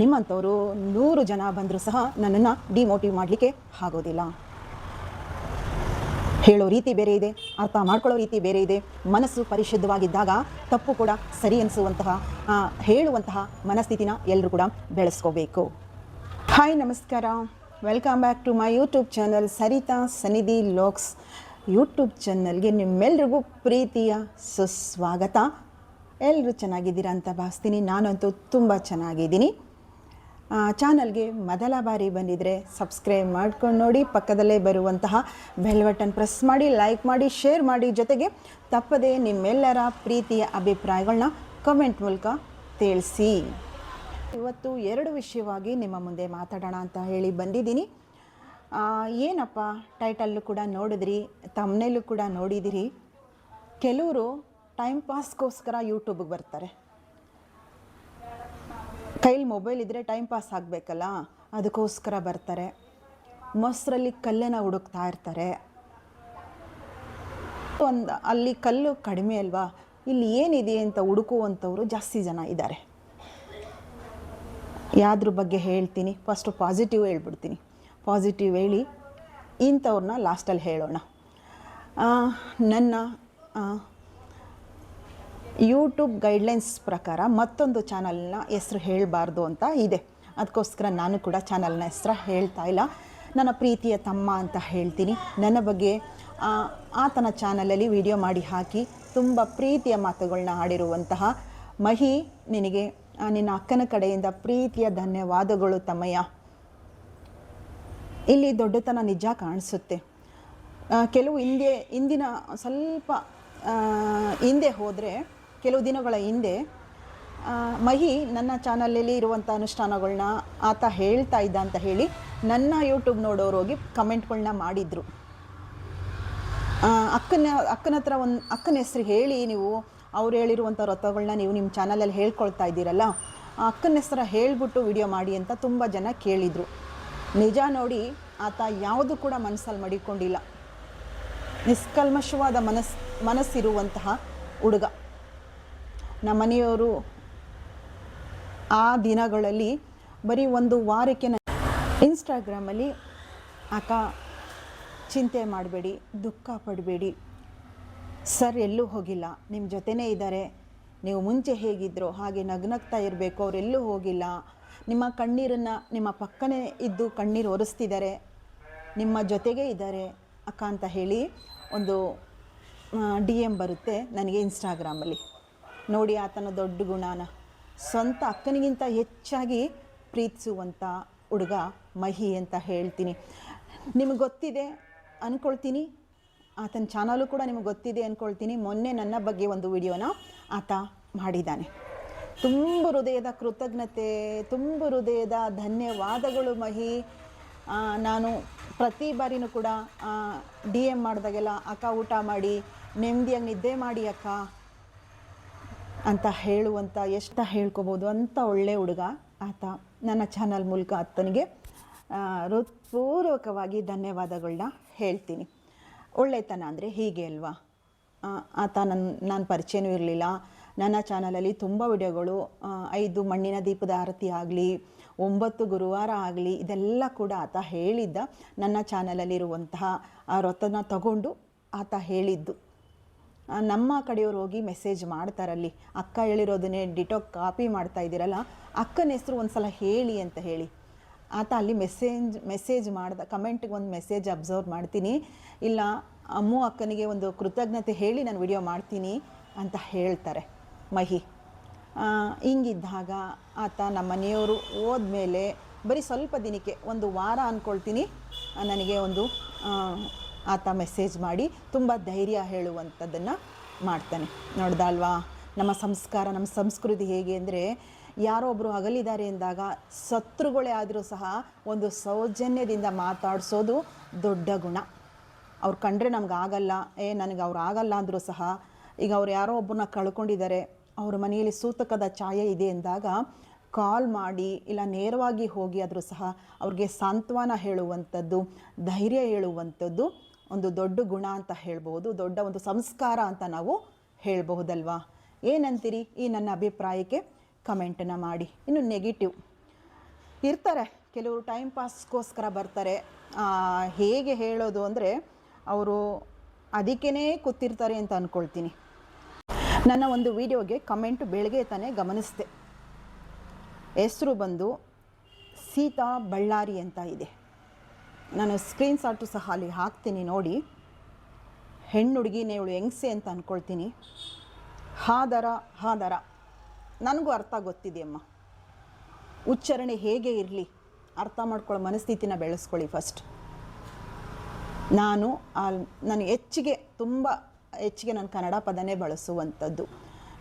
ನಿಮ್ಮಂಥವರು ನೂರು ಜನ ಬಂದರೂ ಸಹ ನನ್ನನ್ನು ಡಿಮೋಟಿವ್ ಮಾಡಲಿಕ್ಕೆ ಆಗೋದಿಲ್ಲ. ಹೇಳೋ ರೀತಿ ಬೇರೆ ಇದೆ, ಅರ್ಥ ಮಾಡ್ಕೊಳ್ಳೋ ರೀತಿ ಬೇರೆ ಇದೆ. ಮನಸ್ಸು ಪರಿಶುದ್ಧವಾಗಿದ್ದಾಗ ತಪ್ಪು ಕೂಡ ಸರಿ ಅನಿಸುವಂತಹ ಹೇಳುವಂತಹ ಮನಸ್ಥಿತಿನ ಎಲ್ಲರೂ ಕೂಡ ಬೆಳೆಸ್ಕೋಬೇಕು. ಹಾಯ್ ನಮಸ್ಕಾರ. Welcome back to my YouTube channel Saritha Sanidhi looks YouTube ಚಾನಲ್ಗೆ ನಿಮ್ಮೆಲ್ರಿಗೂ ಪ್ರೀತಿಯ ಸುಸ್ವಾಗತ. ಎಲ್ಲರೂ ಚೆನ್ನಾಗಿದ್ದೀರಾ ಅಂತ ಭಾವಿಸ್ತೀನಿ. ನಾನಂತೂ ತುಂಬ ಚೆನ್ನಾಗಿದ್ದೀನಿ. ಚಾನಲ್ಗೆ ಮೊದಲ ಬಾರಿ ಬಂದಿದ್ದರೆ ಸಬ್ಸ್ಕ್ರೈಬ್ ಮಾಡ್ಕೊಂಡು ನೋಡಿ, ಪಕ್ಕದಲ್ಲೇ ಬರುವಂತಹ ಬೆಲ್ ಬಟನ್ ಪ್ರೆಸ್ ಮಾಡಿ, ಲೈಕ್ ಮಾಡಿ, ಶೇರ್ ಮಾಡಿ. ಜೊತೆಗೆ ತಪ್ಪದೇ ನಿಮ್ಮೆಲ್ಲರ ಪ್ರೀತಿಯ ಅಭಿಪ್ರಾಯಗಳನ್ನ ಕಮೆಂಟ್ ಮೂಲಕ ತಿಳಿಸಿ. ಇವತ್ತು ಎರಡು ವಿಷಯವಾಗಿ ನಿಮ್ಮ ಮುಂದೆ ಮಾತಾಡೋಣ ಅಂತ ಹೇಳಿ ಬಂದಿದ್ದೀನಿ. ಏನಪ್ಪ, ಟೈಟಲ್ಲು ಕೂಡ ನೋಡಿದ್ರಿ ತಮ್ಮನೇಲೂ ಕೂಡ ನೋಡಿದಿರಿ ಕೆಲವರು ಟೈಮ್ ಪಾಸ್ಗೋಸ್ಕರ ಯೂಟ್ಯೂಬ್ಗೆ ಬರ್ತಾರೆ. ಕೈಲಿ ಮೊಬೈಲ್ ಇದ್ದರೆ ಟೈಮ್ ಪಾಸ್ ಆಗಬೇಕಲ್ಲ? ಅದಕ್ಕೋಸ್ಕರ ಬರ್ತಾರೆ. ಮೊಸರಲ್ಲಿ ಕಲ್ಲನ್ನು ಹುಡುಕ್ತಾ ಇರ್ತಾರೆ. ಒಂದು, ಅಲ್ಲಿ ಕಲ್ಲು ಕಡಿಮೆ ಅಲ್ವಾ? ಇಲ್ಲಿ ಏನಿದೆ ಅಂತ ಹುಡುಕುವಂಥವ್ರು ಜಾಸ್ತಿ ಜನ ಇದ್ದಾರೆ. ಯಾವ್ದ್ರ ಬಗ್ಗೆ ಹೇಳ್ತೀನಿ. ಫಸ್ಟು ಪಾಸಿಟಿವ್ ಹೇಳ್ಬಿಡ್ತೀನಿ. ಪಾಸಿಟಿವ್ ಹೇಳಿ ಇಂಥವ್ರನ್ನ ಲಾಸ್ಟಲ್ಲಿ ಹೇಳೋಣ. ನನ್ನ ಯೂಟ್ಯೂಬ್ ಗೈಡ್ಲೈನ್ಸ್ ಪ್ರಕಾರ ಮತ್ತೊಂದು ಚಾನಲ್ನ ಹೆಸರು ಹೇಳಬಾರ್ದು ಅಂತ ಇದೆ. ಅದಕ್ಕೋಸ್ಕರ ನಾನು ಕೂಡ ಚಾನಲ್ನ ಹೆಸರು ಹೇಳ್ತಾ ಇಲ್ಲ. ನನ್ನ ಪ್ರೀತಿಯ ತಮ್ಮ ಅಂತ ಹೇಳ್ತೀನಿ. ನನ್ನ ಬಗ್ಗೆ ಆತನ ಚಾನಲಲ್ಲಿ ವಿಡಿಯೋ ಮಾಡಿ ಹಾಕಿ ತುಂಬ ಪ್ರೀತಿಯ ಮಾತುಗಳನ್ನ ಆಡಿರುವಂತಹ ಮಹಿ ನಿನಗೆ ನಿನ್ನ ಅಕ್ಕನ ಕಡೆಯಿಂದ ಪ್ರೀತಿಯ ಧನ್ಯವಾದಗಳು ತಮ್ಮಯ್ಯ. ಇಲ್ಲಿ ದೊಡ್ಡತನ ನಿಜ ಕಾಣಿಸುತ್ತೆ. ಕೆಲವು ಹಿಂದೆ ಇಂದಿನ ಸ್ವಲ್ಪ ಹಿಂದೆ ಹೋದರೆ ಕೆಲವು ದಿನಗಳ ಹಿಂದೆ ಮಹಿ ನನ್ನ ಚಾನಲಲ್ಲಿ ಇರುವಂಥ ಅನುಷ್ಠಾನಗಳನ್ನ ಆತ ಹೇಳ್ತಾ ಇದ್ದ ಅಂತ ಹೇಳಿ ನನ್ನ ಯೂಟ್ಯೂಬ್ ನೋಡೋರು ಹೋಗಿ ಕಮೆಂಟ್ಗಳನ್ನ ಮಾಡಿದರು. ಅಕ್ಕನ ಅಕ್ಕನ ಹತ್ರ ಒಂದು, ಅಕ್ಕನ ಹೆಸರು ಹೇಳಿ ನೀವು ಅವ್ರು ಹೇಳಿರುವಂಥ ವ್ರತಗಳನ್ನ ನೀವು ನಿಮ್ಮ ಚಾನಲಲ್ಲಿ ಹೇಳ್ಕೊಳ್ತಾ ಇದ್ದೀರಲ್ಲ, ಆ ಅಕ್ಕನ ಹೆಸರ ಹೇಳ್ಬಿಟ್ಟು ವಿಡಿಯೋ ಮಾಡಿ ಅಂತ ತುಂಬ ಜನ ಕೇಳಿದರು. ನಿಜ ನೋಡಿ ಆತ ಯಾವುದು ಕೂಡ ಮನಸ್ಸಲ್ಲಿ ಮಡಿಕೊಂಡಿಲ್ಲ. ನಿಷ್ಕಲ್ಮಶವಾದ ಮನಸ್, ಮನಸ್ಸಿರುವಂತಹ ಹುಡುಗ. ನಮ್ಮ ಮನೆಯವರು ಆ ದಿನಗಳಲ್ಲಿ ಬರೀ ಒಂದು ವಾರಕ್ಕೆ ನಾನು ಇನ್ಸ್ಟಾಗ್ರಾಮಲ್ಲಿ ಅಕ್ಕ, ಚಿಂತೆ ಮಾಡಬೇಡಿ, ದುಃಖ ಪಡಬೇಡಿ. ಸರ್, ಎಲ್ಲೂ ಹೋಗಿಲ್ಲ. ನಿಮ್ಮ ಜೊತೆನೇ ಇದ್ದಾರೆ. ನೀವು ಮುಂಚೆ ಹೇಗಿದ್ರೋ, ಹಾಗೆ ನಗ್ನಗ್ತಾ ಇರಬೇಕು ಅವರೆಲ್ಲೂ ಹೋಗಿಲ್ಲ. ನಿಮ್ಮ ಕಣ್ಣೀರನ್ನು ನಿಮ್ಮ ಪಕ್ಕನೇ ಇದ್ದು ಕಣ್ಣೀರು ಒರೆಸ್ತಿದ್ದಾರೆ. ನಿಮ್ಮ ಜೊತೆಗೇ ಇದ್ದಾರೆ. ಅಕ್ಕ ಅಂತ ಹೇಳಿ ಒಂದು ಡಿ ಎಂ ಬರುತ್ತೆ ನನಗೆ ಇನ್ಸ್ಟಾಗ್ರಾಮಲ್ಲಿ ನೋಡಿ ಆತನ ದೊಡ್ಡ ಗುಣನ. ಸ್ವಂತ ಅಕ್ಕನಿಗಿಂತ ಹೆಚ್ಚಾಗಿ ಪ್ರೀತಿಸುವಂಥ ಹುಡುಗ ಮಹಿ ಅಂತ ಹೇಳ್ತೀನಿ. ನಿಮಗೆ ಗೊತ್ತಿದೆ ಅಂದ್ಕೊಳ್ತೀನಿ ಆತನ ಚಾನಲು ಕೂಡ ನಿಮಗೆ ಗೊತ್ತಿದೆ ಅಂದ್ಕೊಳ್ತೀನಿ ಮೊನ್ನೆ ನನ್ನ ಬಗ್ಗೆ ಒಂದು ವಿಡಿಯೋನ ಆತ ಮಾಡಿದ್ದಾನೆ. ತುಂಬ ಹೃದಯದ ಕೃತಜ್ಞತೆ, ತುಂಬ ಹೃದಯದ ಧನ್ಯವಾದಗಳು ಮಹಿ. ನಾನು ಪ್ರತಿ ಬಾರಿನೂ ಕೂಡ ಡಿ ಎಂ ಮಾಡಿದಾಗೆಲ್ಲ ಅಕ್ಕ ಊಟ ಮಾಡಿ, ನೆಮ್ಮದಿಯಾಗಿ ನಿದ್ದೆ ಮಾಡಿ ಅಕ್ಕ. ಅಂತ ಹೇಳುವಂಥ ಎಷ್ಟು ಹೇಳ್ಕೊಬೋದು ಅಂತ ಒಳ್ಳೆ ಹುಡುಗ ಆತ ನನ್ನ ಚಾನಲ್ ಮೂಲಕ ಆತನಿಗೆ ಹೃತ್ಪೂರ್ವಕವಾಗಿ ಧನ್ಯವಾದಗಳನ್ನ ಹೇಳ್ತೀನಿ. ಒಳ್ಳೆತನ ಅಂದರೆ ಹೀಗೆ ಅಲ್ವಾ? ಆತ ನನ್ನ ನಾನು ಪರಿಚಯನೂ ಇರಲಿಲ್ಲ. ನನ್ನ ಚಾನಲಲ್ಲಿ ತುಂಬ ವಿಡಿಯೋಗಳು ಐದು ಮಣ್ಣಿನ ದೀಪದ ಆರತಿ ಆಗಲಿ, ಒಂಬತ್ತು ಗುರುವಾರ ಆಗಲಿ, ಇದೆಲ್ಲ ಕೂಡ ಆತ ಹೇಳಿದ್ದ. ನನ್ನ ಚಾನಲಲ್ಲಿರುವಂತಹ ಆ ವ್ರತನ ತಗೊಂಡು ಆತ ಹೇಳಿದ್ದು. ನಮ್ಮ ಕಡೆಯವ್ರು ಹೋಗಿ ಮೆಸೇಜ್ ಮಾಡ್ತಾರಲ್ಲಿ. ಅಕ್ಕ ಹೇಳಿರೋದನ್ನೇ ಡಿಟೋ ಕಾಪಿ ಮಾಡ್ತಾ ಇದ್ದೀರಲ್ಲ, ಅಕ್ಕನ ಹೆಸರು ಒಂದು ಸಲ ಹೇಳಿ ಅಂತ ಹೇಳಿ. ಆತ ಅಲ್ಲಿ ಮೆಸೇಜ್ ಮೆಸೇಜ್ ಮಾಡ್ದ ಕಮೆಂಟ್ಗೆ ಒಂದು ಮೆಸೇಜ್ ಅಬ್ಸರ್ವ್ ಮಾಡ್ತೀನಿ. ಇಲ್ಲ, ಅಮ್ಮು ಅಕ್ಕನಿಗೆ ಒಂದು ಕೃತಜ್ಞತೆ ಹೇಳಿ ನಾನು ವಿಡಿಯೋ ಮಾಡ್ತೀನಿ ಅಂತ ಹೇಳ್ತಾರೆ ಮಹಿ. ಹಿಂಗಿದ್ದಾಗ ಆತ ನಮ್ಮ ಮನೆಯವರು ಹೋದ್ಮೇಲೆ ಬರೀ ಸ್ವಲ್ಪ ದಿನಕ್ಕೆ ಒಂದು ವಾರ ಅಂದ್ಕೊಳ್ತೀನಿ ನನಗೆ ಒಂದು ಆತ ಮೆಸೇಜ್ ಮಾಡಿ ತುಂಬ ಧೈರ್ಯ ಹೇಳುವಂಥದ್ದನ್ನು ಮಾಡ್ತಾನೆ. ನೋಡ್ದಲ್ವಾ ನಮ್ಮ ಸಂಸ್ಕಾರ, ನಮ್ಮ ಸಂಸ್ಕೃತಿ ಹೇಗೆ ಅಂದರೆ ಯಾರೋ ಒಬ್ಬರು ಅಗಲಿದ್ದಾರೆ ಎಂದಾಗ ಶತ್ರುಗಳೇ ಆದರೂ ಸಹ ಒಂದು ಸೌಜನ್ಯದಿಂದ ಮಾತಾಡಿಸೋದು ದೊಡ್ಡ ಗುಣ. ಅವ್ರು ಕಂಡ್ರೆ ನಮ್ಗೆ ಆಗಲ್ಲ. ಏ, ನನಗೆ ಅವ್ರು ಆಗಲ್ಲ ಅಂದರೂ ಸಹ ಈಗ ಅವ್ರು ಯಾರೋ ಒಬ್ಬರನ್ನ ಕಳ್ಕೊಂಡಿದ್ದಾರೆ. ಅವ್ರ ಮನೆಯಲ್ಲಿ ಸೂತಕದ ಛಾಯೆ ಇದೆ ಎಂದಾಗ ಕಾಲ್ ಮಾಡಿ ಇಲ್ಲ ನೇರವಾಗಿ ಹೋಗಿ ಆದರೂ ಸಹ ಅವ್ರಿಗೆ ಸಾಂತ್ವನ ಹೇಳುವಂಥದ್ದು, ಧೈರ್ಯ ಹೇಳುವಂಥದ್ದು ಒಂದು ದೊಡ್ಡ ಗುಣ ಅಂತ ಹೇಳ್ಬೋದು ದೊಡ್ಡ ಒಂದು ಸಂಸ್ಕಾರ ಅಂತ ನಾವು ಹೇಳಬಹುದಲ್ವಾ? ಏನಂತೀರಿ ಈ ನನ್ನ ಅಭಿಪ್ರಾಯಕ್ಕೆ? ಕಮೆಂಟನ್ನು ಮಾಡಿ. ಇನ್ನು ನೆಗೆಟಿವ್. ಇರ್ತಾರೆ, ಕೆಲವರು ಟೈಮ್ ಪಾಸ್ಗೋಸ್ಕರ ಬರ್ತಾರೆ. ಹೇಗೆ ಹೇಳೋದು ಅಂದರೆ, ಅವರು ಅದಕ್ಕೇ ಕೂತಿರ್ತಾರೆ ಅಂತ ಅಂದ್ಕೊಳ್ತೀನಿ ನನ್ನ ಒಂದು ವಿಡಿಯೋಗೆ ಕಮೆಂಟ್ ಬೆಳಗ್ಗೆ ತಾನೇ ಗಮನಿಸಿದೆ. ಹೆಸರು ಬಂದು ಸೀತಾ ಬಳ್ಳಾರಿ ಅಂತ ಇದೆ. ನಾನು ಸ್ಕ್ರೀನ್ ಶಾಟು ಸಹ ಅಲ್ಲಿ ಹಾಕ್ತೀನಿ ನೋಡಿ. ಹೆಣ್ಣು ಹುಡುಗಿನೇ ಇವಳು ಹೆಂಗ್ಸೆ ಅಂತ ಅಂದ್ಕೊಳ್ತೀನಿ ಹಾದರ ಹಾದರ. ನನಗೂ ಅರ್ಥ ಗೊತ್ತಿದೆ ಅಮ್ಮ. ಉಚ್ಚಾರಣೆ ಹೇಗೆ ಇರಲಿ? ಅರ್ಥ ಮಾಡ್ಕೊಳ್ಳೋ ಮನಸ್ಥಿತಿನ ಬೆಳೆಸ್ಕೊಳ್ಳಿ ಫಸ್ಟ್ ನಾನು ನಾನು ಹೆಚ್ಚಿಗೆ, ತುಂಬ ಹೆಚ್ಚಿಗೆ ನಾನು ಕನ್ನಡ ಪದನೇ ಬಳಸುವಂಥದ್ದು.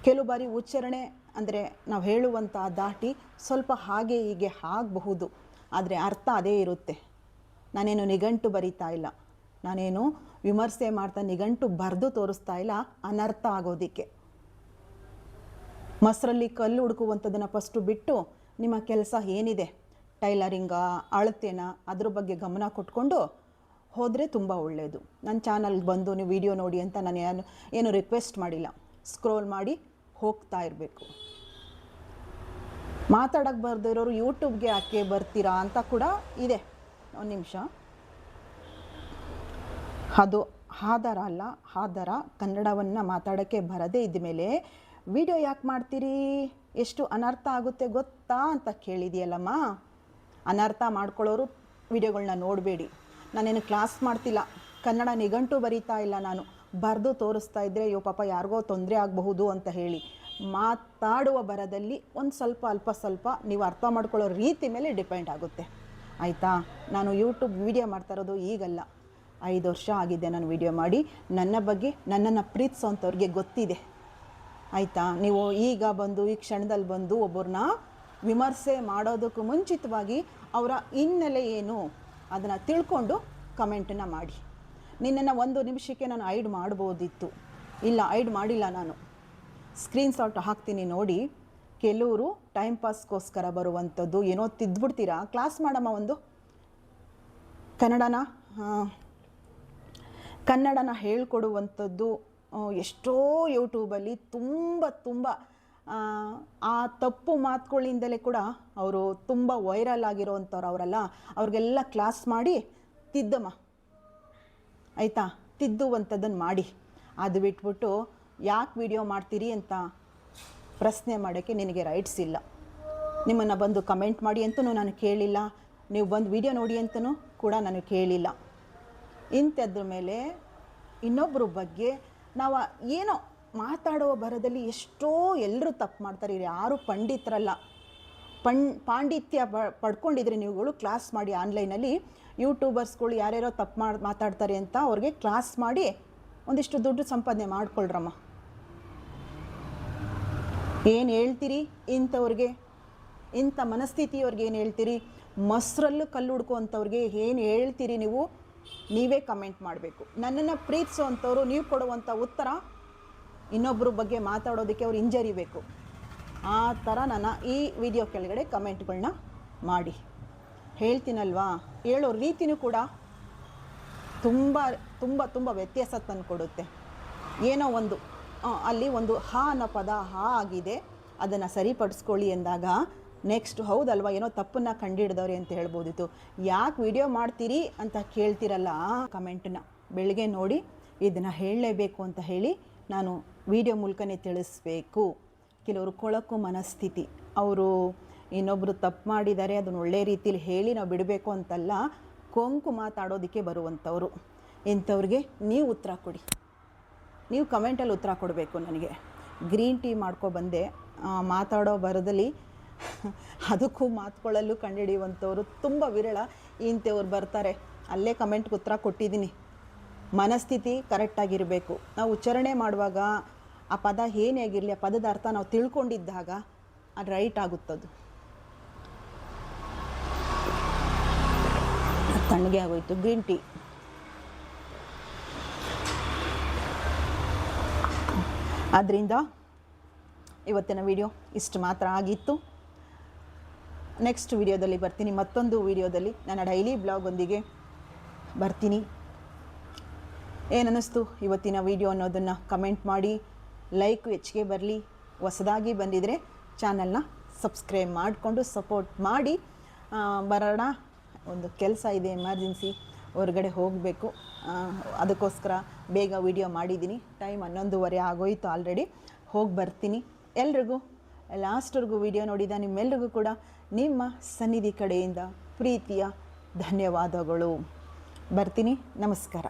ಕೆಲವು ಬಾರಿ ಉಚ್ಚಾರಣೆ ಅಂದರೆ ನಾವು ಹೇಳುವಂಥ ದಾಟಿ ಸ್ವಲ್ಪ ಹಾಗೆ ಹೀಗೆ ಆಗಬಹುದು. ಆದರೆ ಅರ್ಥ ಅದೇ ಇರುತ್ತೆ. ನಾನೇನು ನಿಘಂಟು ಬರಿತಾ ಇಲ್ಲ. ನಾನೇನು ವಿಮರ್ಶೆ ಮಾಡ್ತಾ ನಿಘಂಟು ಬರೆದು ತೋರಿಸ್ತಾ ಇಲ್ಲ, ಅನರ್ಥ ಆಗೋದಿಕ್ಕೆ. ಮೊಸರಲ್ಲಿ ಕಲ್ಲು ಹುಡುಕುವಂಥದ್ದನ್ನು ಫಸ್ಟು ಬಿಟ್ಟು ನಿಮ್ಮ ಕೆಲಸ ಏನಿದೆ? ಟೈಲರಿಂಗಾ, ಅಳತೆನಾ ಅದ್ರ ಬಗ್ಗೆ ಗಮನ ಕೊಟ್ಕೊಂಡು ಹೋದರೆ ತುಂಬ ಒಳ್ಳೆಯದು ನನ್ನ ಚಾನಲ್ಗೆ ಬಂದು ನೀವು ವಿಡಿಯೋ ನೋಡಿ ಅಂತ ನಾನು ಏನು ಏನು ರಿಕ್ವೆಸ್ಟ್ ಮಾಡಿಲ್ಲ. ಸ್ಕ್ರೋಲ್ ಮಾಡಿ ಹೋಗ್ತಾ ಇರಬೇಕು. ಮಾತಾಡೋಕ್ಕೆ ಬರ್ದಿರೋರು ಯೂಟ್ಯೂಬ್ಗೆ ಯಾಕೆ ಬರ್ತೀರಾ ಅಂತ ಕೂಡ ಇದೆ. ಒಂದು ನಿಮಿಷ. ಅದು ಹಾದರ ಅಲ್ಲ, ಹಾದರ ಕನ್ನಡವನ್ನು ಮಾತಾಡೋಕ್ಕೆ ಬರದೇ ಇದ್ದ ಮೇಲೆ ವಿಡಿಯೋ ಯಾಕೆ ಮಾಡ್ತೀರಿ? ಎಷ್ಟು ಅನರ್ಥ ಆಗುತ್ತೆ ಗೊತ್ತಾ ಅಂತ ಕೇಳಿದೆಯಲ್ಲಮ್ಮ? ಅನರ್ಥ ಮಾಡ್ಕೊಳ್ಳೋರು ವಿಡಿಯೋಗಳನ್ನ ನೋಡಬೇಡಿ. ನಾನೇನು ಕ್ಲಾಸ್ ಮಾಡ್ತಿಲ್ಲ. ಕನ್ನಡ ನಿಘಂಟು ಬರೀತಾ ಇಲ್ಲ ನಾನು. ಬರೆದು ತೋರಿಸ್ತಾ ಇದ್ದರೆ ಅಯ್ಯೋ ಪಾಪ ಯಾರಿಗೋ ತೊಂದರೆ ಆಗಬಹುದು ಅಂತ ಹೇಳಿ. ಮಾತಾಡುವ ಬರದಲ್ಲಿ ಒಂದು ಸ್ವಲ್ಪ, ಅಲ್ಪ ಸ್ವಲ್ಪ ನೀವು ಅರ್ಥ ಮಾಡ್ಕೊಳ್ಳೋ ರೀತಿ ಮೇಲೆ ಡಿಪೆಂಡ್ ಆಗುತ್ತೆ. ಆಯಿತಾ? ನಾನು ಯೂಟ್ಯೂಬ್ ವಿಡಿಯೋ ಮಾಡ್ತಾ ಇರೋದು ಈಗಲ್ಲ. ಐದು ವರ್ಷ ಆಗಿದೆ ನಾನು ವಿಡಿಯೋ ಮಾಡಿ. ನನ್ನ ಬಗ್ಗೆ, ನನ್ನನ್ನು ಪ್ರೀತಿಸೋಂಥವ್ರಿಗೆ ಗೊತ್ತಿದೆ. ಆಯಿತಾ? ನೀವು ಈಗ ಬಂದು, ಈ ಕ್ಷಣದಲ್ಲಿ ಬಂದು ಒಬ್ಬರನ್ನ ವಿಮರ್ಶೆ ಮಾಡೋದಕ್ಕೂ ಮುಂಚಿತವಾಗಿ ಅವರ ಹಿನ್ನೆಲೆ ಏನು ಅದನ್ನು ತಿಳ್ಕೊಂಡು ಕಮೆಂಟನ್ನು ಮಾಡಿ. ನಿನ್ನನ್ನು ಒಂದು ನಿಮಿಷಕ್ಕೆ ನಾನು ಐಡ್ ಮಾಡ್ಬೋದಿತ್ತು. ಇಲ್ಲ ಐಡ್ ಮಾಡಿಲ್ಲ ನಾನು. ಸ್ಕ್ರೀನ್ ಶಾಟ್ ಹಾಕ್ತೀನಿ ನೋಡಿ. ಕೆಲವರು ಟೈಮ್ ಪಾಸ್ಗೋಸ್ಕರ ಬರುವಂಥದ್ದು ಏನೋ ತಿದ್ಬಿಡ್ತೀರಾ? ಕ್ಲಾಸ್ ಮಾಡಮ್ಮ ಒಂದು. ಕನ್ನಡನ ಕನ್ನಡನ ಹೇಳ್ಕೊಡುವಂಥದ್ದು ಎಷ್ಟೋ ಯೂಟ್ಯೂಬಲ್ಲಿ ತುಂಬ ತುಂಬ ಆ, ಆ ತಪ್ಪು ಮಾತುಗಳಿಂದಲೇ ಕೂಡ ಅವರು ತುಂಬ ವೈರಲ್ ಆಗಿರೋವಂಥವ್ರು ಅವರೆಲ್ಲ ಅವ್ರಿಗೆಲ್ಲ ಕ್ಲಾಸ್ ಮಾಡಿ ತಿದ್ದಮ್ಮ. ಆಯಿತಾ? ತಿದ್ದುವಂಥದ್ದನ್ನು ಮಾಡಿ. ಅದು ಬಿಟ್ಬಿಟ್ಟು ಯಾಕೆ ವಿಡಿಯೋ ಮಾಡ್ತೀರಿ ಅಂತ ಪ್ರಶ್ನೆ ಮಾಡೋಕ್ಕೆ ನಿನಗೆ ರೈಟ್ಸ್ ಇಲ್ಲ. ನಿಮ್ಮನ್ನು ಬಂದು ಕಮೆಂಟ್ ಮಾಡಿ ಅಂತಲೂ ನಾನು ಕೇಳಿಲ್ಲ. ನೀವು ಬಂದು ವಿಡಿಯೋ ನೋಡಿ ಅಂತಲೂ ಕೂಡ ನಾನು ಕೇಳಿಲ್ಲ. ಇಂಥದ್ರ ಮೇಲೆ ಇನ್ನೊಬ್ಬರ ಬಗ್ಗೆ ನಾವು ಏನೋ ಮಾತಾಡುವ ಬರದಲ್ಲಿ ಎಷ್ಟೋ ಎಲ್ಲರೂ ತಪ್ಪು ಮಾಡ್ತಾರೆ. ಇವ್ರು ಯಾರು ಪಂಡಿತರಲ್ಲ. ಪಣ್ ಪಾಂಡಿತ್ಯ ಪ, ಪಡ್ಕೊಂಡಿದ್ರೆ ನೀವುಗಳು ಕ್ಲಾಸ್ ಮಾಡಿ ಆನ್ಲೈನಲ್ಲಿ ಯೂಟ್ಯೂಬರ್ಸ್ಗಳು ಯಾರ್ಯಾರೋ ತಪ್ಪು ಮಾಡಿ, ಮಾತಾಡ್ತಾರೆ ಅಂತ ಅವ್ರಿಗೆ ಕ್ಲಾಸ್ ಮಾಡಿ ಒಂದಿಷ್ಟು ದುಡ್ಡು ಸಂಪಾದನೆ ಮಾಡ್ಕೊಳ್ರಮ್ಮ. ಏನು ಹೇಳ್ತೀರಿ ಇಂಥವ್ರಿಗೆ? ಇಂಥ ಮನಸ್ಥಿತಿಯವ್ರಿಗೆ ಏನು ಹೇಳ್ತೀರಿ? ಮೊಸರಲ್ಲೂ ಕಲ್ಲು ಹುಡ್ಕೋವಂಥವ್ರಿಗೆ ಏನು ಹೇಳ್ತೀರಿ ನೀವು? ನೀವೇ ಕಮೆಂಟ್ ಮಾಡಬೇಕು. ನನ್ನನ್ನು ಪ್ರೀತಿಸುವಂಥವ್ರು ನೀವು ಕೊಡುವಂಥ ಉತ್ತರ ಇನ್ನೊಬ್ಬರ ಬಗ್ಗೆ ಮಾತಾಡೋದಕ್ಕೆ ಅವ್ರು ಹಿಂಜರಿಬೇಕು. ಆ ಥರ ನನ್ನ ಈ ವಿಡಿಯೋ ಕೆಳಗಡೆ ಕಮೆಂಟ್ಗಳನ್ನ ಮಾಡಿ. ಹೇಳ್ತೀನಲ್ವಾ? ಹೇಳೋ ರೀತಿನೂ ಕೂಡ ತುಂಬ ತುಂಬ ತುಂಬ ವ್ಯತ್ಯಾಸ ತಂದುಕೊಡುತ್ತೆ. ಏನೋ ಒಂದು ಅಲ್ಲಿ ಒಂದು ಹಾ ಅನ್ನೋ ಪದ ಹಾ ಆಗಿದೆ. ಅದನ್ನು ಸರಿಪಡಿಸ್ಕೊಳ್ಳಿ ಎಂದಾಗ ನೆಕ್ಸ್ಟ್ ಹೌದಲ್ವಾ? ಏನೋ ತಪ್ಪನ್ನು ಕಂಡಿಡ್ದವ್ರೆ ಅಂತ ಹೇಳ್ಬೋದಿತ್ತು. ಯಾಕೆ ವಿಡಿಯೋ ಮಾಡ್ತೀರಿ ಅಂತ ಕೇಳ್ತಿರಲ್ಲ ಕಮೆಂಟನ್ನ ಬೆಳಗ್ಗೆ ನೋಡಿ ಇದನ್ನು ಹೇಳಲೇಬೇಕು ಅಂತ ಹೇಳಿ ನಾನು ವಿಡಿಯೋ ಮೂಲಕನೇ ತಿಳಿಸ್ಬೇಕು. ಕೆಲವರು ಕೊಳಕು ಮನಸ್ಥಿತಿ. ಅವರು ಇನ್ನೊಬ್ಬರು ತಪ್ಪು ಮಾಡಿದ್ದಾರೆ, ಅದನ್ನು ಒಳ್ಳೆ ರೀತಿಯಲ್ಲಿ ಹೇಳಿ ನಾವು ಬಿಡಬೇಕು ಅಂತಲ್ಲ, ಕೊಂಕು ಮಾತಾಡೋದಕ್ಕೆ ಬರುವಂಥವ್ರು. ಇಂಥವ್ರಿಗೆ ನೀವು ಉತ್ತರ ಕೊಡಿ. ನೀವು ಕಮೆಂಟಲ್ಲಿ ಉತ್ತರ ಕೊಡಬೇಕು ನನಗೆ. ಗ್ರೀನ್ ಟೀ ಮಾಡ್ಕೊ ಬಂದೆ. ಮಾತಾಡೋ ಬರದಲ್ಲಿ ಅದಕ್ಕೂ ಮಾತುಕೊಳ್ಳಲು ಕಂಡುಹಿಡಿಯುವಂಥವ್ರು ತುಂಬ ವಿರಳ ಇಂಥವ್ರು ಬರ್ತಾರೆ. ಅಲ್ಲೇ ಕಮೆಂಟ್ಗೆ ಉತ್ತರ ಕೊಟ್ಟಿದ್ದೀನಿ. ಮನಸ್ಥಿತಿ ಕರೆಕ್ಟಾಗಿರಬೇಕು. ನಾವು ಉಚ್ಚಾರಣೆ ಮಾಡುವಾಗ ಆ ಪದ ಏನೇ ಆಗಿರಲಿ, ಆ ಪದದ ಅರ್ಥ ನಾವು ತಿಳ್ಕೊಂಡಿದ್ದಾಗ ಅದು ರೈಟ್ ಆಗುತ್ತದು. ತಣ್ಣಗೆ ಆಗೋಯ್ತು. Green tea. ಆದ್ದರಿಂದ ಇವತ್ತಿನ ವಿಡಿಯೋ ಇಷ್ಟು ಮಾತ್ರ ಆಗಿತ್ತು. ನೆಕ್ಸ್ಟ್ ವಿಡಿಯೋದಲ್ಲಿ ಬರ್ತೀನಿ. ಮತ್ತೊಂದು ವಿಡಿಯೋದಲ್ಲಿ ನನ್ನ ಡೈಲಿ ಬ್ಲಾಗೊಂದಿಗೆ ಬರ್ತೀನಿ. ಏನನ್ನಿಸ್ತು ಇವತ್ತಿನ ವಿಡಿಯೋ ಅನ್ನೋದನ್ನು ಕಮೆಂಟ್ ಮಾಡಿ ಲೈಕ್ ಹೆಚ್ಚಿಗೆ ಬರಲಿ. ಹೊಸದಾಗಿ ಬಂದಿದ್ದರೆ ಚಾನಲ್ನ ಸಬ್ಸ್ಕ್ರೈಬ್ ಮಾಡಿಕೊಂಡು ಸಪೋರ್ಟ್ ಮಾಡಿ. ಬರೋಣ. ಒಂದು ಕೆಲಸ ಇದೆ ಎಮರ್ಜೆನ್ಸಿ ಹೊರಗಡೆ ಹೋಗಬೇಕು. ಅದಕ್ಕೋಸ್ಕರ ಬೇಗ ವಿಡಿಯೋ ಮಾಡಿದ್ದೀನಿ. ಟೈಮ್ ಹನ್ನೊಂದುವರೆ ಆಗೋಯ್ತು ಆಲ್ರೆಡಿ. ಹೋಗಿ ಬರ್ತೀನಿ. ಎಲ್ರಿಗೂ, ಲಾಸ್ಟ್ವರೆಗೂ ವಿಡಿಯೋ ನೋಡಿದ ನಿಮ್ಮೆಲ್ರಿಗೂ ಕೂಡ ನಿಮ್ಮ ಸನ್ನಿಧಿ ಕಡೆಯಿಂದ ಪ್ರೀತಿಯ ಧನ್ಯವಾದಗಳು. ಬರ್ತೀನಿ. ನಮಸ್ಕಾರ.